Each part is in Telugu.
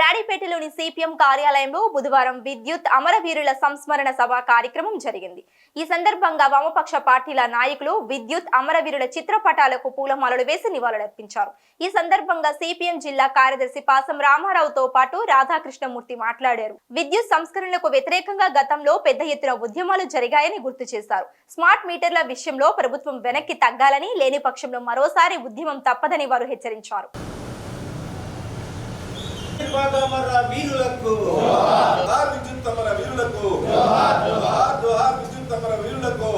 బ్రాడీపేటలోని సిపిఎం కార్యాలయంలో బుధవారం విద్యుత్ అమరవీరుల సంస్మరణ సభ కార్యక్రమం జరిగింది. ఈ సందర్భంగా వామపక్ష పార్టీల నాయకులు విద్యుత్ అమరవీరుల చిత్రపటాలకు పూలమాలలు వేసి నివాళులర్పించారు. ఈ సందర్భంగా సిపిఎం జిల్లా కార్యదర్శి పాసం రామారావుతో పాటు రాధాకృష్ణమూర్తి మాట్లాడారు. విద్యుత్ సంస్కరణలకు వ్యతిరేకంగా గతంలో పెద్ద ఎత్తున ఉద్యమాలు జరిగాయని గుర్తు చేశారు. స్మార్ట్ మీటర్ల విషయంలో ప్రభుత్వం వెనక్కి తగ్గాలని లేని పక్షంలో మరోసారి ఉద్యమం తప్పదని వారు హెచ్చరించారు. నిర్వాహకమర వీరులకు. జోహార్ విద్యుత్ అమర వీరులకు. జోహార్ జోహార్ విద్యుత్ అమర వీరులకు.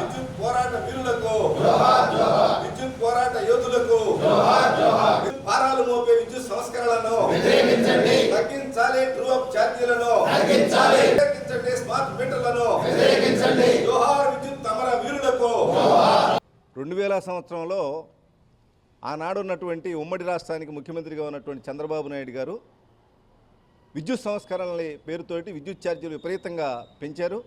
విద్యుత్ పోరాట వీరులకు. విద్యుత్ పోరాట యోధులకు. విద్యుత్ భారాలు మోపే విద్యుత్ సంస్కరణలను. తగ్గించాలి ట్రూ అప్ ఛార్జీలను. తగ్గించండి స్మార్ట్ మీటర్లను. జోహార్ విద్యుత్ అమర వీరులకు రెండు వేల సంవత్సరంలో ఆనాడు ఉన్నటువంటి ఉమ్మడి రాష్ట్రానికి ముఖ్యమంత్రిగా ఉన్నటువంటి చంద్రబాబు నాయుడు గారు విద్యుత్ సంస్కరణల పేరుతోటి విద్యుత్ ఛార్జీలు విపరీతంగా పెంచారు.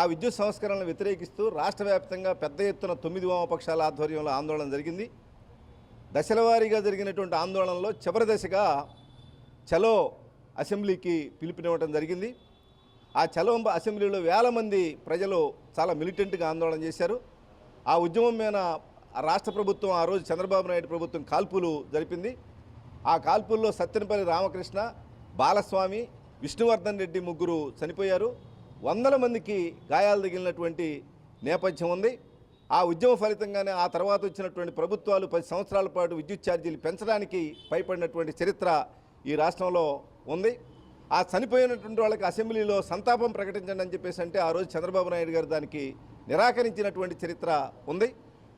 ఆ విద్యుత్ సంస్కరణలను వ్యతిరేకిస్తూ రాష్ట్ర వ్యాప్తంగా పెద్ద ఎత్తున తొమ్మిది వామపక్షాల ఆధ్వర్యంలో ఆందోళన జరిగింది. దశలవారీగా జరిగినటువంటి ఆందోళనలో చివరి దశగా చలో అసెంబ్లీకి పిలుపునివ్వడం జరిగింది. ఆ చలో అసెంబ్లీలో వేల మంది ప్రజలు చాలా మిలిటెంట్గా ఆందోళన చేశారు. ఆ ఉద్యమం మీద రాష్ట్ర ప్రభుత్వం ఆ రోజు చంద్రబాబు నాయుడు ప్రభుత్వం కాల్పులు జరిపింది. ఆ కాల్పుల్లో సత్యనపల్లి రామకృష్ణ బాలస్వామి విష్ణువర్ధన్ రెడ్డి ముగ్గురు చనిపోయారు. వందల మందికి గాయాలు తగిలినటువంటి నేపథ్యం ఉంది. ఆ ఉద్యమ ఫలితంగానే ఆ తర్వాత వచ్చినటువంటి ప్రభుత్వాలు పది సంవత్సరాల పాటు విద్యుత్ ఛార్జీలు పెంచడానికి భయపడినటువంటి చరిత్ర ఈ రాష్ట్రంలో ఉంది. ఆ చనిపోయినటువంటి వాళ్ళకి అసెంబ్లీలో సంతాపం ప్రకటించండి అని చెప్పేసి అంటే ఆ రోజు చంద్రబాబు నాయుడు గారు దానికి నిరాకరించినటువంటి చరిత్ర ఉంది.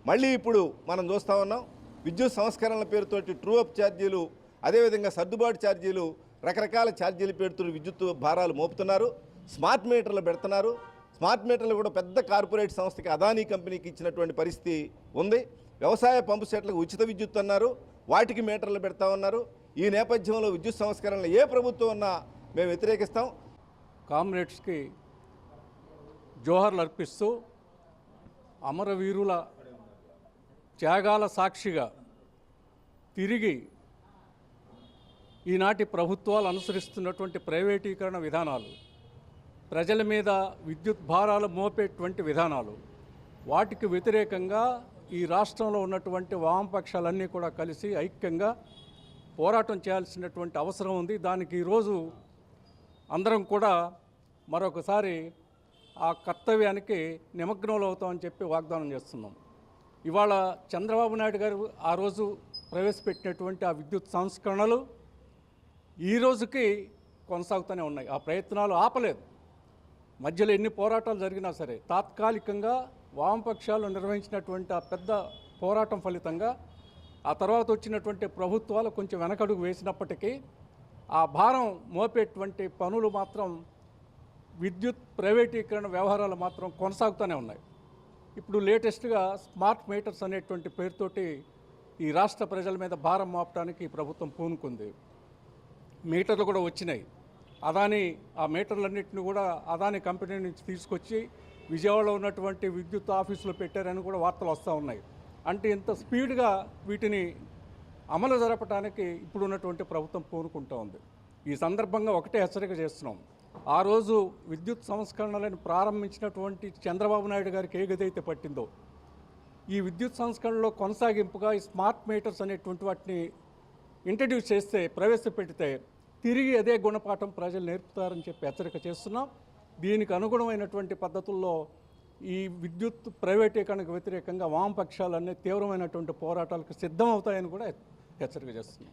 మళ్ళీ ఇప్పుడు మనం చూస్తూ ఉన్నాం విద్యుత్ సంస్కరణల పేరుతోటి ట్రూ అప్ ఛార్జీలు అదేవిధంగా సర్దుబాటు ఛార్జీలు రకరకాల ఛార్జీలు పేరుతో విద్యుత్ భారాలు మోపుతున్నారు. స్మార్ట్ మీటర్లు పెడుతున్నారు. స్మార్ట్ మీటర్లు కూడా పెద్ద కార్పొరేట్ సంస్థకి అదానీ కంపెనీకి ఇచ్చినటువంటి పరిస్థితి ఉంది. వ్యవసాయ పంపు సెట్లకు ఉచిత విద్యుత్ అన్నారు. వాటికి మీటర్లు పెడతా ఉన్నారు. ఈ నేపథ్యంలో విద్యుత్ సంస్కరణలు ఏ ప్రభుత్వం ఉన్నా మేము వ్యతిరేకిస్తాం. కామ్రేడ్స్కి జోహర్లు అర్పిస్తూ అమరవీరుల త్యాగాల సాక్షిగా తిరిగి ఈనాటి ప్రభుత్వాలు అనుసరిస్తున్నటువంటి ప్రైవేటీకరణ విధానాలు ప్రజల మీద విద్యుత్ భారాలు మోపేటువంటి విధానాలు వాటికి వ్యతిరేకంగా ఈ రాష్ట్రంలో ఉన్నటువంటి వామపక్షాలన్నీ కూడా కలిసి ఐక్యంగా పోరాటం చేయాల్సినటువంటి అవసరం ఉంది. దానికి ఈరోజు అందరం కూడా మరొకసారి ఆ కర్తవ్యానికి నిమగ్నంలో అవుతామని చెప్పి వాగ్దానం చేస్తున్నాం. ఇవాళ చంద్రబాబు నాయుడు గారు ఆ రోజు ప్రవేశపెట్టినటువంటి ఆ విద్యుత్ సంస్కరణలు ఈ రోజుకి కొనసాగుతూనే ఉన్నాయి. ఆ ప్రయత్నాలు ఆపలేదు. మధ్యలో ఎన్ని పోరాటాలు జరిగినా సరే తాత్కాలికంగా వామపక్షాలు నిర్వహించినటువంటి ఆ పెద్ద పోరాటం ఫలితంగా ఆ తర్వాత వచ్చినటువంటి ప్రభుత్వాలు కొంచెం వెనకడుగు వేసినప్పటికీ ఆ భారం మోపేటువంటి పనులు మాత్రం విద్యుత్ ప్రైవేటీకరణ వ్యవహారాలు మాత్రం కొనసాగుతూనే ఉన్నాయి. ఇప్పుడు లేటెస్ట్గా స్మార్ట్ మీటర్స్ అనేటువంటి పేరుతోటి ఈ రాష్ట్ర ప్రజల మీద భారం మోపడానికి ప్రభుత్వం పూనుకుంది. మీటర్లు కూడా వచ్చినాయి. అదాని ఆ మీటర్లన్నింటినీ కూడా అదాని కంపెనీ నుంచి తీసుకొచ్చి విజయవాడలో ఉన్నటువంటి విద్యుత్ ఆఫీసులో పెట్టారని కూడా వార్తలు వస్తూ ఉన్నాయి. అంటే ఇంత స్పీడ్గా వీటిని అమలు జరపడానికి ఇప్పుడున్నటువంటి ప్రభుత్వం పూనుకుంటూ ఉంది. ఈ సందర్భంగా ఒకటే హెచ్చరిక చేస్తున్నాం. ఆ రోజు విద్యుత్ సంస్కరణలను ప్రారంభించినటువంటి చంద్రబాబు నాయుడు గారికి ఏ గది అయితే పట్టిందో ఈ విద్యుత్ సంస్కరణలో కొనసాగింపుగా ఈ స్మార్ట్ మీటర్స్ అనేటువంటి వాటిని ఇంట్రడ్యూస్ చేస్తే ప్రవేశపెడితే తిరిగి అదే గుణపాఠం ప్రజలు నేర్పుతారని చెప్పి హెచ్చరిక చేస్తున్నాం. దీనికి అనుగుణమైనటువంటి పద్ధతుల్లో ఈ విద్యుత్ ప్రైవేటీకరణకు వ్యతిరేకంగా వామపక్షాలన్నీ తీవ్రమైనటువంటి పోరాటాలకు సిద్ధమవుతాయని కూడా హెచ్చరిక చేస్తున్నాం.